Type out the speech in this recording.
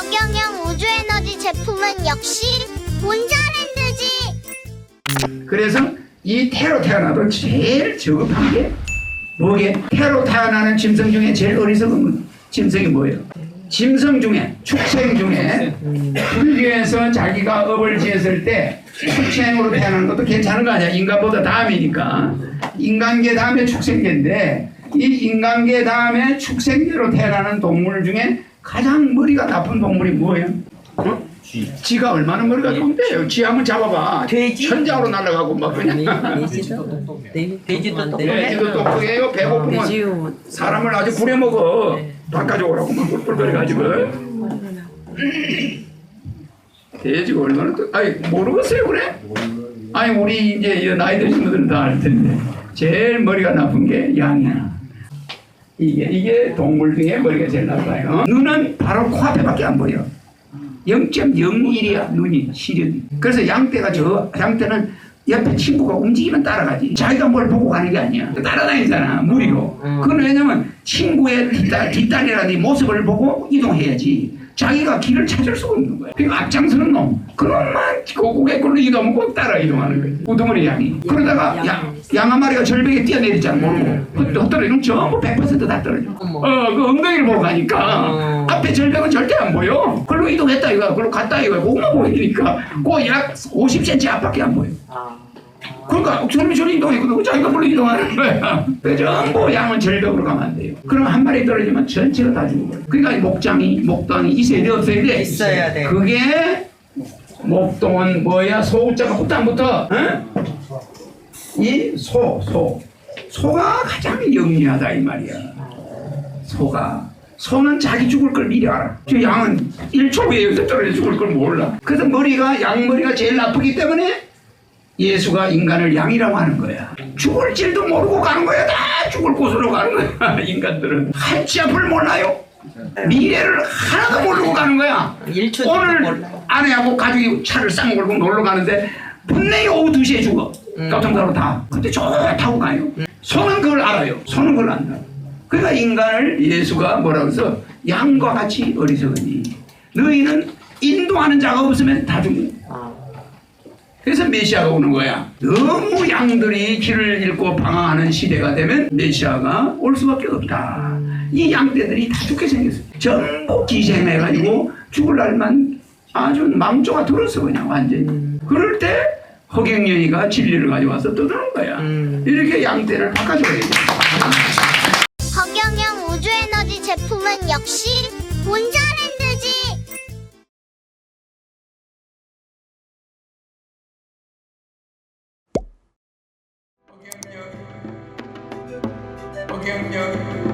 허경영 우주에너지 제품은 역시 본자랜드지. 그래서 이 태로 태어나도 제일 저급한 게 뭐게? 태로 태어나는 짐승 중에 제일 어리석은 건 짐승이 뭐예요? 짐승 중에 축생 중에 불교에서 자기가 업을 지었을 때 축생으로 태어나는 것도 괜찮은 거 아니야? 인간보다 다음이니까 인간계 다음에 축생계인데 이 인간계 다음에 축생계로 태어나는 동물 중에 가장 머리가 나쁜 동물이 뭐예요? 어? 쥐가 얼마나 머리가 좋은데요? 쥐 한번 잡아봐. 돼지? 천장으로 날아가고 막 그냥. 돼지도 돼- 돼지도 똑똑해. 돼지도 똑똑해요. 배고프면. 사람을 아주 부려먹어. 바꿔줘라고 막 뿔뿔거려가지고. 돼지가 얼마나 또, 아니 모르겠어요 그래? 아니 우리 이제 이 나이 드신 분들은 다 알 텐데 제일 머리가 나쁜 게 양이야. 이게 이게 동물 중에 머리가 제일 나빠요. 눈은 바로 코앞에밖에 안 보여. 0.01이야 눈이 시력이. 그래서 양떼가 저 양떼는 옆에 친구가 움직이면 따라가지. 자기가 뭘 보고 가는 게 아니야. 따라다니잖아 무리로. 그건 왜냐면 친구의 뒷다, 뒷다리라는 이 모습을 보고 이동해야지. 자기가 길을 찾을 수가 없는 거야. 그러니까 앞장서는 놈. 그놈만 고개 꼴로 이동하면 꼭 따라 이동하는 거야. 우두머리 양이. 그러다가 양, 양한 마리가 절벽에 뛰어내리잖아 모르고. 헛- 헛떨어지면 전부 100%다 떨어져. 어, 그 엉덩이를 보고 가니까 어. 앞에 절벽은 절대 안 보여. 그걸로 이동했다 이거야. 그걸로 갔다 이거야. 그것만 보이니까 그 약 50cm 앞밖에 안 보여. 아. 그러니까 저놈이 저리 이동했거든. 자기가 물로 이동하는 거야. 그 전부 양은 절벽으로 가면 안 돼요. 그럼 한 마리 떨어지면 전체가 다 죽어버려. 그러니까 이 목장이, 목당이 있어야 돼, 없어야 돼? 있어야 돼. 그게 목동은 뭐야? 소자가 붙어? 응? 이 소, 소. 소가 가장 영리하다 이 말이야. 소가. 소는 자기 죽을 걸 미리 알아. 저 양은 1초 후에 여기서 떨어져 죽을 걸 몰라. 그래서 머리가, 양 머리가 제일 나쁘기 때문에 예수가 인간을 양이라고 하는 거야. 죽을 줄도 모르고 가는 거야. 다 죽을 곳으로 가는 거야. 인간들은. 한치 앞을 몰라요. 미래를 하나도 모르고 가는 거야. 오늘. 아내하고 가족이 차를 쌍 몰고 놀러 가는데 분명히 오후 2시에 죽어. 교통사고 다. 근데 좋다고 가요. 소는 그걸 알아요. 소는 그걸 안다. 그러니까 인간을 예수가 뭐라고 해서 양과 같이 어리석으니 너희는 인도하는 자가 없으면 다 죽는 거야. 아. 그래서 메시아가 오는 거야. 너무 양들이 길을 잃고 방황하는 시대가 되면 메시아가 올 수밖에 없다. 이 양떼들이 다 죽게 생겼어. 전부 기생해가지고 죽을 날만 아주 망조가 들었어 그냥 완전히. 그럴 때 허경영이가 진리를 가져와서 떠드는 거야. 음. 이렇게 양떼를 바꿔줘야 돼. 허경영 우주에너지 제품은 역시 본자 허경영